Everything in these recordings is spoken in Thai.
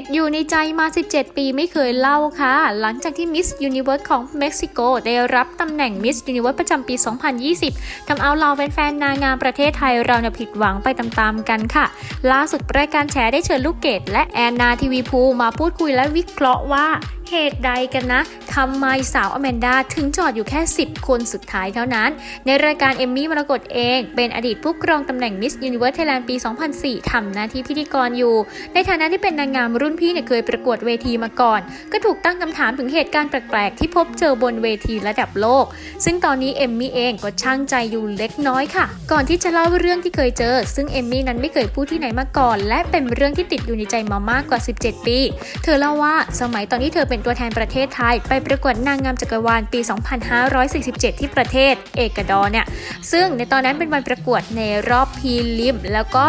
ติดอยู่ในใจมา 17 ปีไม่เคยเล่าค่ะ หลังจากที่มิสยูนิเวิร์สของเม็กซิโกได้รับตำแหน่งมิสยูนิเวิร์สประจำปี 2020ทำเอาเราแฟนๆ นางงามประเทศไทยเราเนี่ยผิดหวังไปตามๆกันค่ะ ล่าสุดรายการแชร์ได้เชิญลูกเกดและแอนนาทีวีพูมาพูดคุยและวิเคราะห์ว่าเหตุใดกันนะ ทำไมสาวอแมนดาถึงจอดอยู่แค่ 10 คนสุดท้ายเท่านั้น ในรายการเอมมี่มรกตเอง เป็นอดีตผู้ครองตำแหน่งมิสยูนิเวิร์สไทยแลนด์ปี 2004 ทำหน้าที่พิธีกรอยู่ ในฐานะที่เป็นนางงามรุ่นพี่เนี่ยเคยประกวดเวทีมาก่อน ก็ถูกตั้งคำถามถึงเหตุการณ์แปลกๆ ที่พบเจอบนเวทีระดับโลก ซึ่งตอนนี้เอมมี่เองก็ช่างใจอยู่เล็กน้อยค่ะ ก่อนที่จะเล่าเรื่องที่เคยเจอ ซึ่งเอมมี่นั้นไม่เคยพูดที่ไหนมาก่อน และเป็นเรื่องที่ติดอยู่ในใจมามากกว่า 17 ปี เธอเล่าว่าสมัยตอนที่เธอเป็นตัวแทนประเทศไทยไปประกวดนางงามจักรวาลปี 2547 ที่ประเทศเอกวาดอร์เนี่ย ซึ่งในตอนนั้นเป็นวันประกวดในรอบพีลิมแล้วก็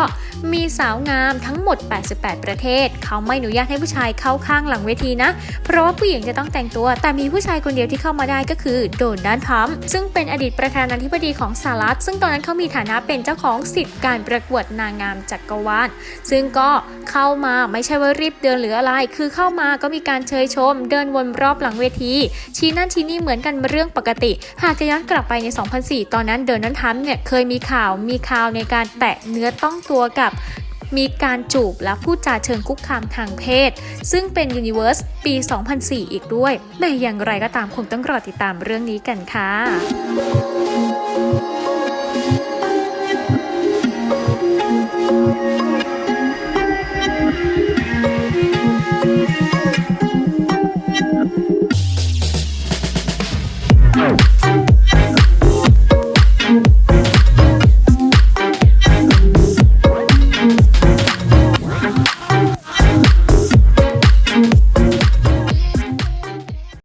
มีสาวงามทั้งหมด 88 ประเทศ เขาไม่อนุญาตให้ผู้ชายเข้าข้างหลังเวทีนะ เพราะว่าผู้หญิงจะต้องแต่งตัว แต่มีผู้ชายคนเดียวที่เข้ามาได้ก็คือโดนด้านพัมซึ่งเป็นอดีตประธานาธิบดีของสหรัฐ ซึ่งตอนนั้นเขามีฐานะเป็นเจ้าของสิทธิ์การประกวดนางงามจักรวาล ซึ่งก็เข้ามาไม่ใช่ว่ารีบเดินหรืออะไร คือเข้ามาก็มีการเชยชม เดินวนรอบหลังเวที ชี้นั่นชี้นี่เหมือนกันเป็นเรื่องปกติ หากจะย้อนกลับไปใน 2004 ตอนนั้นเดินนั้นทัมเนี่ยเคยมีข่าว มีข่าวในการแตะเนื้อต้องตัวกับมีการจูบและพูดจาเชิงคุกคามทางเพศ ซึ่งเป็น Universe ปี 2004 อีกด้วยแม้อย่างไรก็ตามคงต้องรอติดตามเรื่องนี้กันค่ะ